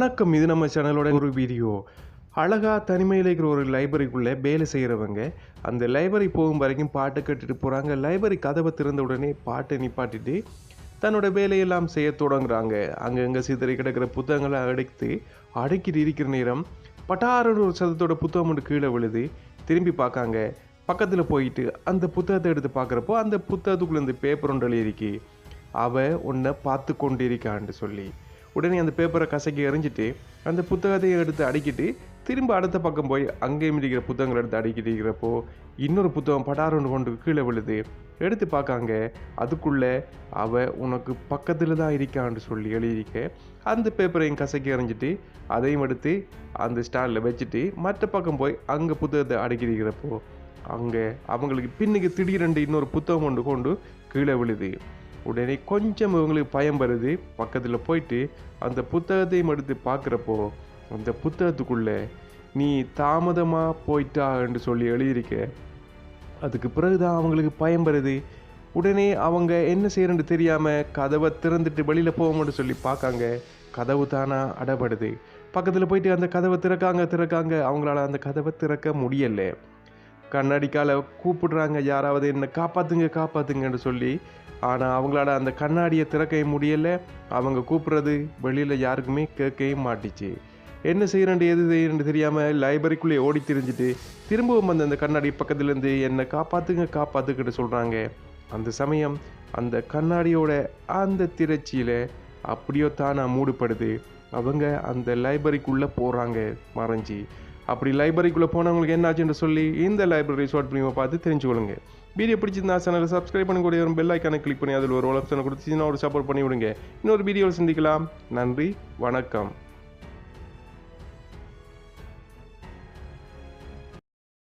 வணக்கம் இது நம்ம சேனலோட ஒரு வீடியோ. அழகா தனிமையில் இருக்கிற ஒரு லைப்ரரிக்குள்ளே வேலை செய்கிறவங்க அந்த லைப்ரரி போகும் வரைக்கும் பாட்டு கட்டிட்டு போகிறாங்க லைப்ரரி கதவை திறந்த உடனே பாட்டை நிப்பாட்டிட்டு தன்னோட வேலையெல்லாம் செய்ய தொடங்குறாங்க. அங்கங்கே சிதறி கிடக்கிற புத்தகங்களை அடுத்து அடுக்கிட்டு இருக்கிற நேரம் பட்டாரன் ஒரு சதத்தோட புத்தகம் ஒன்று கீழே விழுது. திரும்பி பார்க்காங்க. பக்கத்தில் போயிட்டு அந்த புத்தகத்தை எடுத்து பார்க்குறப்போ அந்த புத்தகத்துக்குள்ளே இந்த பேப்பர் ஒன்று எழுதிருக்கு அவ உன்னை பார்த்து கொண்டு இருக்கான்னு சொல்லி. உடனே அந்த பேப்பரை கசக்கி எறிஞ்சிட்டு அந்த புத்தகத்தை எடுத்து அடிக்கிட்டு திரும்ப அடுத்த பக்கம் போய் அங்கேயும் இருக்கிற புத்தகங்களை எடுத்து அடுக்கிட்டு இருக்கிறப்போ இன்னொரு புத்தகம் படாரொன்று கொண்டு கீழே விழுது. எடுத்து பார்க்காங்க அதுக்குள்ளே அவ உனக்கு பக்கத்தில் தான் இருக்கான்னு சொல்லி எழுதியிருக்க. அந்த பேப்பரையும் கசக்கி எறிஞ்சிட்டு அதையும் எடுத்து அந்த ஸ்டாண்டில் வச்சுட்டு மற்ற பக்கம் போய் அங்கே புத்தகத்தை அடுக்கியிருக்கிறப்போ அங்கே அவங்களுக்கு பின்னுக்கு திடீரென்று இன்னொரு புத்தகம் கொண்டு கொண்டு கீழே விழுது. உடனே கொஞ்சம் இவங்களுக்கு பயம் வருது. பக்கத்தில் போயிட்டு அந்த புத்தகத்தையும் எடுத்து பார்க்குறப்போ அந்த புத்தகத்துக்குள்ளே நீ தாமதமாக போயிட்டா என்று சொல்லி எழுதியிருக்க. அதுக்கு பிறகுதான் அவங்களுக்கு பயம் வருது. உடனே அவங்க என்ன செய்யறன்னு தெரியாமல் கதவை திறந்துட்டு வெளியில் போவோம்னு சொல்லி பார்க்காங்க. கதவு தானா அடப்படுது. பக்கத்தில் போயிட்டு அந்த கதவை திறக்காங்க திறக்காங்க. அவங்களால அந்த கதவை திறக்க முடியலை. கண்ணாடிக்கால கூப்பிடுறாங்க யாராவது என்ன காப்பாத்துங்க காப்பாத்துங்கன்னு சொல்லி ஆனால் அவங்களால அந்த கண்ணாடியை திறக்க முடியலை. அவங்க கூப்பிட்றது வெளியில் யாருக்குமே கேட்கவே மாட்டிச்சு. என்ன செய்யறேன் எது செய்யறேன்னு தெரியாமல் லைப்ரரிக்குள்ளே ஓடி திரிஞ்சுட்டு திரும்பவும் வந்து அந்த கண்ணாடி பக்கத்துலேருந்து என்னை காப்பாத்துங்க காப்பாத்துக்கிட்டு சொல்கிறாங்க அந்த சமயம் அந்த கண்ணாடியோட அந்த திரைச்சியில் அப்படியோ தானா மூடுபடுது. அவங்க அந்த லைப்ரரிக்குள்ளே போகிறாங்க மறைஞ்சி. அப்படி லைப்ரரிக்குள்ளே போனவங்களுக்கு என்ன ஆச்சுன்னு சொல்லி இந்த லைப்ரரி ஷார்ட் ஃபிலிமை பார்த்து தெரிஞ்சுக்கொள்ளுங்க வீடியோ பிடிச்சிருந்தா சேனலை சப்ஸ்கிரைப் பண்ணக்கூடிய ஒரு பெல் ஐக்கானை கிளிக் பண்ணி அதில் ஒரு ஆப்ஷனை கொடுத்து சின்ன ஒரு சப்போர்ட் பண்ணி விடுங்க இன்னொரு வீடியோவில் சந்திக்கலாம். நன்றி வணக்கம்.